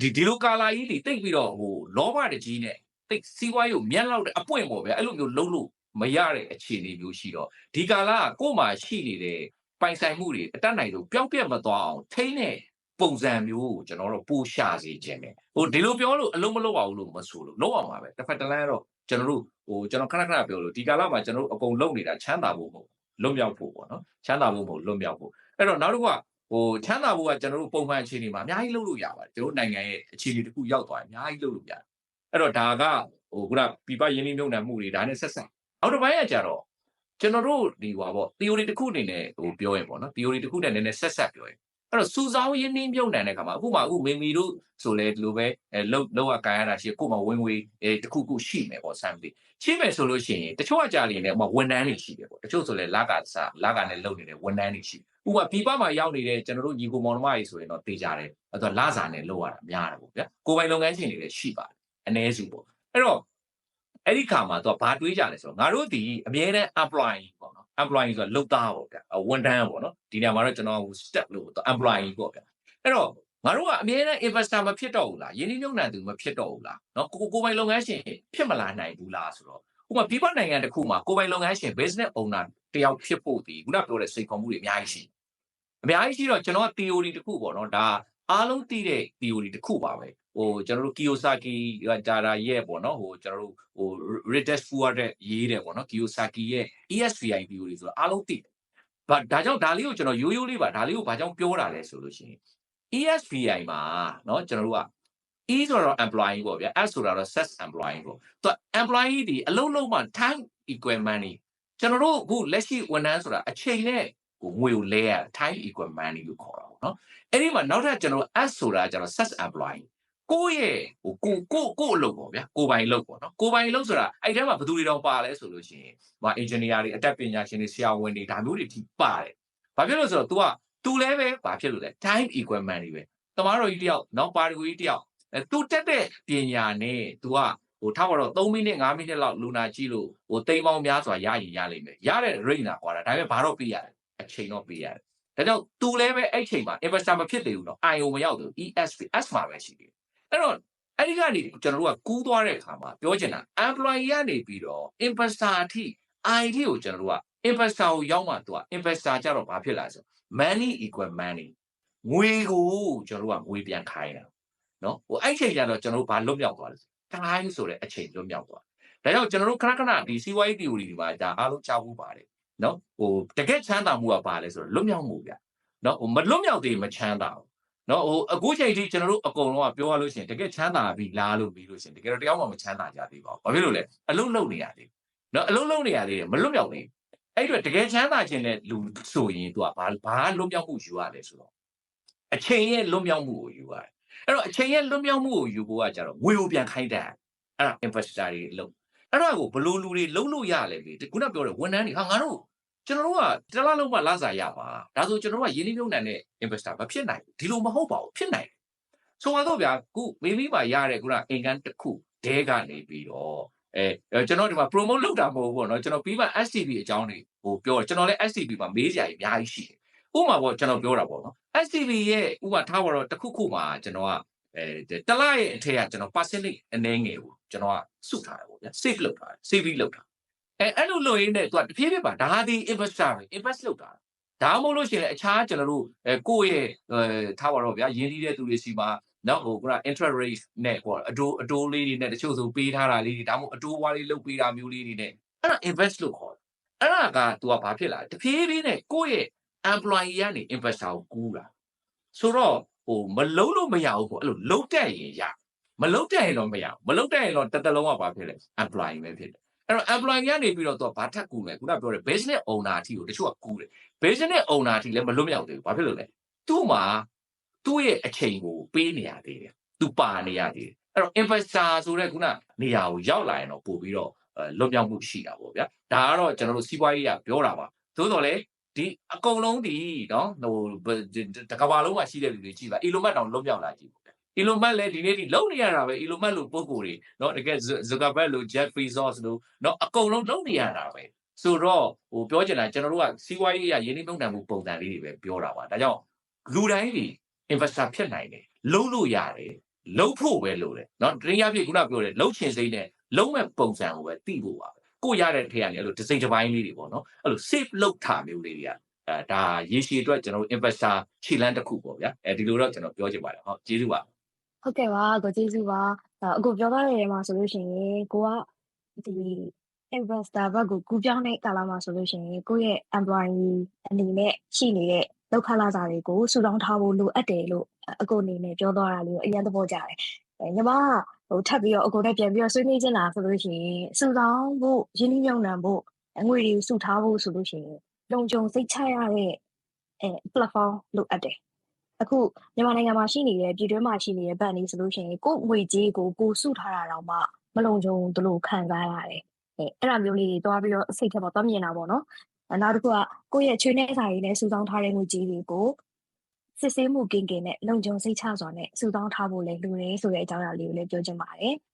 ဒီဒီလိုကာလာကြီးတွေတိတ်ပြီးတော့ဟိုလောဘတကြီးနဲ့ တိတ်စီးပွားရေးကိုမျက်လောက်တဲ့အပွင့်ပေါ့ဗျာအဲ့လိုမျိုးလုံးလို့မရတဲ့အခြေအနေမျိုးရှိတော့ဒီကာလာကကို့မှာရှိနေတဲ့ပိုင်ဆိုင်မှုတွေအတက်နိုင်ဆုံးပျောက်ပြက်မသွားအောင်ထိန်းတဲ့ပုံစံမျိုးကိုကျွန်တော်တို့ပို့ရှာစေခြင်းပဲဟိုဒီလိုပြောလို့အလုံးမလုံးအောင်လို့မဆိုလို့လုံးအောင်ပါပဲတစ်ဖက်တစ်လမ်းတော့ကျွန်တော်တို့ဟိုကျွန်တော်ခဏခဏပြောလို့ဒီကာလမှာကျွန်တော်တို့အကုန်လုံးနေတာချမ်းသာဖို့မဟုတ်လွတ်မြောက်ဖို့ပေါ့နော်ချမ်းသာဖို့မဟုတ်လွတ်မြောက်ဖို့အဲ့တော့နောက်တစ်ခုကဟိုချမ်းသာဖို့ကကျွန်တော်တို့ပုံမှန်အခြေအနေမှာအများကြီးလုပ်လို့ရပါတယ်ကျွန်တော်နိုင်ငံရဲ့အခြေအနေတစ်ခုရောက်သွားရင်အများကြီးလုပ်လို့ရတယ် အဲ့တော့ဒါကဟိုခုနပြပရင်းနှီးမြုပ်နှံမှုတွေဒါနဲ့ဆက်ဆက်နောက်တစ်ပိုင်းကကြတော့ကျွန်တော်တို့ဒီဟွာပေါ့ theory တစ်ခုအနေနဲ့ဟိုပြောရင်ပေါ့နော် theory တစ်ခုနဲ့နည်းနည်းဆက်ဆက်ပြောရင်အဲ့တော့စူဆောင်းရင်းနှီးမြုပ်နှံတဲ့ခါမှာအခုမှအခုမေမီတို့ဆိုလဲဒီလိုပဲအဲလောက်လောက်ရကန်ရတာရှိကို့မှာဝင်ငွေအဲတစ်ခုခုရှိမယ်ပေါ့ဆမ်ပလီရှိမယ်ဆိုလို့ရှိရင်တချို့အကြလီနဲ့ဥပမာဝန်ထမ်းတွေရှိတယ်ပေါ့တချို့ဆိုလဲလာကစားလာကနဲ့လုပ်နေတဲ့ဝန်ထမ်းတွေရှိဥပမာပြပမှာရောက်နေတဲ့ကျွန်တော်တို့ညီကိုမောင်နှမကြီးဆိုရင်တော့တေးကြတယ်အဲ့တော့လာစာနဲ့လုပ်ရတာများတယ်ပေါ့ဗျာကိုယ်ပိုင်လုပ်ငန်းရှင်တွေလည်းရှိပါတယ် အ ਨੇ စုပေါ့အဲ့တော့အဲ့ဒီခါမှာသူကဘာတွေးကြလဲဆိုတော့ငါတို့ဒီအမြဲတမ်း employee ပေါ့နော် employee ဆိုတာလုပ်သားပေါ့ဗျာဝန်ထမ်းပေါ့နော်ဒီနေရာမှာတော့ကျွန်တော် step လို့ employee ပေါ့ဗျာအဲ့တော့ငါတို့ကအမြဲတမ်း investor မဖြစ်တော့ဘူးလားယင်းနှိမ့်ညွန့်နိုင်သူမဖြစ်တော့ဘူးလားနော်ကိုကိုပိုင်လုပ်ငန်းရှင်ဖြစ်မလာနိုင်ဘူးလားဆိုတော့ဥပမာပြည်ပနိုင်ငံတစ်ခုမှာကိုပိုင်လုပ်ငန်းရှင် business owner တယောက်ဖြစ်ဖို့ဒီခုနပြောတဲ့စိတ်ခေါ်မှုတွေအများကြီးရှိအများကြီးရှိတော့ကျွန်တော်က theory တစ်ခုပေါ့နော်ဒါအားလုံးသိတဲ့ theory တစ်ခုပါပဲ ဟိုကျွန်တော်တို့ Kiyosaki ကဒါဒါရဲ့ပေါ့နော်ဟိုကျွန်တော်တို့ဟို Ritesh Fuad ရဲ့ရေးတယ်ပေါ့နော် Kiyosaki ရဲ့ ESVI theory ဆိုတာအားလုံးသိတယ်။ဘာဒါကြောင့်ဒါလေးကိုကျွန်တော်ရိုးရိုးလေးပါဒါလေးကိုဘာကြောင့်ပြောတာလဲဆိုလို့ရှိရင် ESVI မှာเนาะကျွန်တော်တို့က E ဆိုတော့ employee ပေါ့ဗျာ S ဆိုတော့ set employee ပေါ့သူက employee ဒီအလုံးလုံးမှာ time equal money ကျွန်တော်တို့အခုလက်ရှိဝန်ထမ်းဆိုတာအချိန်နဲ့ကိုငွေကိုလဲရ time equal money လို့ခေါ်တာပေါ့နော်အဲ့ဒီမှာနောက်ထပ်ကျွန်တော် S ဆိုတာကျွန်တော် set employee ကိုယ့်ရဲ့ဟိုကိုကိုကိုအလုပ်ပေါ့ဗျာကိုပိုင်လုပ်ပေါ့နော်ကိုပိုင်လုပ်ဆိုတာအဲ့ထဲမှာဘယ်သူတွေတော့ပါလဲဆိုလို့ရှိရင်ဟို engineer တွေအတက်ပညာရှင်တွေဆရာဝန်တွေဒါမျိုးတွေထိပါတယ်ဘာဖြစ်လို့ဆိုတော့ तू က तू လည်းပဲဘာဖြစ်လို့လဲ time equal money ပဲတမားတော်ကြီးတယောက်နောက်ပါရဂူကြီးတယောက်အဲ तू တက်တဲ့ပညာနဲ့ तू ကဟိုထားပါတော့3မိနစ်5မိနစ်လောက်လူနာကြည့်လို့ဟိုတိမ်ပေါင်းများစွာရရင်ရလိမ့်မယ်ရတဲ့ rate နာကွာတာဒါပေမဲ့ဘာတော့ပေးရတယ်အချိန်တော့ပေးရတယ်ဒါကြောင့် तू လည်းပဲအဲ့ချိန်မှာ investor မဖြစ်သေးဘူးနော် IO မရောက်သေးဘူး ESP S မှာပဲရှိသေးတယ် အဲ့တော့အဲ့ဒီကနေကျွန်တော်တို့ကကူးသွားတဲ့အခါမှာပြောချင်တာ employee ကနေပြီးတော့ investor အထိ IT ကိုကျွန်တော်တို့က investor ကိုရောက်မှသူက investor ကြတော့ဘာဖြစ်လာဆို money equal money ငွေကိုကျွန်တော်တို့ကငွေပြန်ခိုင်းတာနော်ဟိုအဲ့ချိန်ကျတော့ကျွန်တော်တို့ဘာလွတ်မြောက်သွားလဲခိုင်းဆိုတဲ့အချိန်လွတ်မြောက်သွားဒါကြောင့်ကျွန်တော်တို့ခဏခဏဒီစီးပွားရေး theory ဒီမှာဒါအားလုံးကြားဖို့ပါတယ်နော်ဟိုတကယ်ချမ်းသာမှုကဘာလဲဆိုတော့လွတ်မြောက်မှုဗျနော်ဟိုမလွတ်မြောက်သေးမချမ်းသာဘူး နော်ဟိုအခုချိန်ထိကျွန်တော်တို့အကုန်လုံးကပြောရလို့ရှိရင်တကယ်ချမ်းသာပြီလားလို့ပြီးလို့ရှိရင်တကယ်တော့တယောက်မှမချမ်းသာကြသေးပါဘူးဘာဖြစ်လို့လဲအလုံးလုံးနေရသေးနော်အလုံးလုံးနေရသေးတယ်မလွတ်မြောက်သေးအဲ့အတွက်တကယ်ချမ်းသာခြင်းတဲ့လူဆိုရင်သူကဘာဘာလွတ်မြောက်မှုယူရလဲဆိုတော့အချိန်ရဲ့လွတ်မြောက်မှုကိုယူရတယ်အဲ့တော့အချိန်ရဲ့လွတ်မြောက်မှုကိုယူဖို့ကကြတော့ငွေကိုပြန်ခိုင်းတယ်အဲ့ဒါ investor တွေလုံးအဲ့ဒါကိုဘလို့လူတွေလုံးလို့ရလဲလေခုနပြောတဲ့ဝန်ထမ်းတွေဟာငါတို့ ကျွန်တော်တို့ကတလားလုံးမှလာစားရပါဒါဆိုကျွန်တော်တို့ကရင်းနှီးမြှုပ်နှံတဲ့ investor မဖြစ်နိုင်ဘူးဒီလိုမဟုတ်ပါဘူးဖြစ်နိုင်တယ်ဆိုတော့ဗျာခုမိမိမှာရတဲ့ခုနအင်ကန်တစ်ခုဒဲကနေပြီးတော့အဲကျွန်တော်ဒီမှာ promote လုပ်တာမဟုတ်ဘူးပေါ့နော်ကျွန်တော်ပြီးမှ STB အကြောင်းတွေဟိုပြောကျွန်တော်လည်း STB မှာမေးစရာကြီးအများကြီးရှိတယ်ဥပမာပေါ့ကျွန်တော်ပြောတာပေါ့နော် STB ရဲ့ဥပမာထားပါတော့တစ်ခုခုမှာကျွန်တော်ကအဲတလားရဲ့အထက်ကကျွန်တော် percentage အနည်းငယ်ကိုကျွန်တော်ကစုထားတယ်ပေါ့ဗျာ save လုပ်ထားတယ် save လုပ်ထား အဲအဲ့လိုလုပ်ရင်းနဲ့သူကတဖြည်းဖြည်းပါဒါဟာဒီ investor ပဲ invest လုပ်တာဒါမှမဟုတ်လို့ရှိရင်အခြားကျွန်တော်တို့အဲကိုယ့်ရဲ့အဲထားပါတော့ဗျာရင်းနှီးတဲ့သူတွေစီမှာနော်ဟိုက interest rate နဲ့ကွာအတိုးအတိုးလေးတွေနဲ့တချို့ဆိုပေးထားတာလေးတွေဒါမှမဟုတ်အတိုးဝါးလေးလုပ်ပေးတာမျိုးလေးတွေနဲ့အဲ့ဒါ invest လို့ခေါ်တယ်အဲ့ဒါက तू ကဘာဖြစ်လာတဖြည်းဖြည်းနဲ့ကိုယ့်ရဲ့ employee ကနေ investor ကိုကူးတာဆိုတော့ဟိုမလုံးလို့မရဘူးပေါ့အဲ့လိုလုံးတက်ရင်ရမလုံးတက်ရင်တော့မရဘူးမလုံးတက်ရင်တော့တစ်တလုံးကဘာဖြစ်လဲ employee ပဲဖြစ်တယ် အဲ့တော့ employee ကနေပြီးတော့သူကဘာထက်ကူလဲခုနပြောတဲ့ business owner အထိကိုတချို့ကကူတယ် business owner အထိလည်းမလွတ်မြောက်သေးဘူးဘာဖြစ်လို့လဲသူ့မှာသူ့ရဲ့အချိန်ကိုပေးနေရသေးတယ်သူပါနေရသေးတယ်အဲ့တော့ investor ဆိုတဲ့ခုနနေရာကိုရောက်လာရင်တော့ပို့ပြီးတော့လွတ်မြောက်မှုရှိတာပေါ့ဗျာဒါကတော့ကျွန်တော်တို့စီးပွားရေးကပြောတာပါသို့တော်လည်းဒီအကုန်လုံးဒီနော်ဟိုတကဘာလုံးမှာရှိတဲ့လူတွေကြည့်ပါအီလိုမတ်တောင်လွတ်မြောက်လာကြည့် ပေါ့အီလိုမတ်လည်းဒီနေ့ဒီလုံးနေရတာပဲအီလိုမတ်လို့ပုံကိုယ်တွေနော်တကယ်ဇကာဘတ်လို့ Jeff Bezos လို့နော်အကုန်လုံးလုံးနေရတာပဲ ဆိုတော့ဟိုပြောချင်တာကျွန်တော်တို့ကစီးပွားရေးအရရင်းနှီးမြှုပ်နှံမှုပုံစံလေးတွေပဲပြောတာပါဒါကြောင့်လူတိုင်းတွေ investor ဖြစ်နိုင်တယ်လုံးလို့ရတယ်လုံးဖို့ပဲလိုတယ်เนาะတနည်းအားဖြင့်ခုနပြောတယ်လုံးချင်စိမ့်နဲ့လုံးမဲ့ပုံစံကိုပဲသိဖို့ပါပဲကိုရတဲ့ထည့်ရတယ်အဲ့လိုတစ်စိမ့်တစ်ပိုင်းလေးတွေပေါ့နော်အဲ့လို safe လုပ်ထားမျိုးလေးတွေကအဲဒါရေရှည်အတွက်ကျွန်တော်တို့ investor ခြေလမ်းတစ်ခုပေါ့ဗျာအဲဒီလိုတော့ကျွန်တော်ပြောချင်ပါတယ်ဟုတ်ကျေးဇူးပါ ဟုတ်ကဲ့ပါကိုကျေးဇူးပါအဲအခုပြောသွားတဲ့နေရာမှာဆိုလို့ရှိရင်ကိုကဒီ investor ဘက်ကိုကူပြောင်းတဲ့ကာလမှာဆိုလို့ရှိရင်ကိုယ့်ရဲ့ employee အနေနဲ့ရှိနေတဲ့လောက်ခလာစာတွေကိုစုဆောင်းထားဖို့လိုအပ်တယ်လို့အကိုအနေနဲ့ပြောသွားတာလေးကိုအရင်သဘောကျတယ်အဲညီမကဟိုထပ်ပြီးတော့အကိုနဲ့ပြန်ပြီးတော့ဆွေးနွေးချင်တာဆိုလို့ရှိရင်စုဆောင်းဖို့ရင်းနှီးမြှုပ်နှံဖို့ငွေတွေစုထားဖို့ဆိုလို့ရှိရင်လုံခြုံစိတ်ချရတဲ့အဲ platform လိုအပ်တယ် အခုမြန်မာနိုင်ငံမှာရှိနေတဲ့ပြည်တွင်းမှာရှိနေတဲ့ဘဏ်တွေဆိုလို့ရှိရင်ကိုယ့်ငွေကြေးကိုကိုယ်စုထားတာတော့မှမလုံခြုံဘူးလို့ခံစားရတယ်။အဲအဲ့ဒါမျိုးလေးတွေတွားပြီးတော့စိတ်ထဲမှာတွားမြင်တာပေါ့နော်။အဲနောက်တစ်ခုကကိုယ့်ရဲ့ချွေးနှဲစာရင်းနဲ့စုဆောင်းထားတဲ့ငွေကြေးတွေကိုစစ်ဆေးမှုကင်းကင်းနဲ့လုံခြုံစိတ်ချစွာနဲ့စုဆောင်းထားဖို့လည်းလိုတယ်ဆိုတဲ့အကြောင်းအရာလေးကိုလည်းပြောချင်ပါတယ်။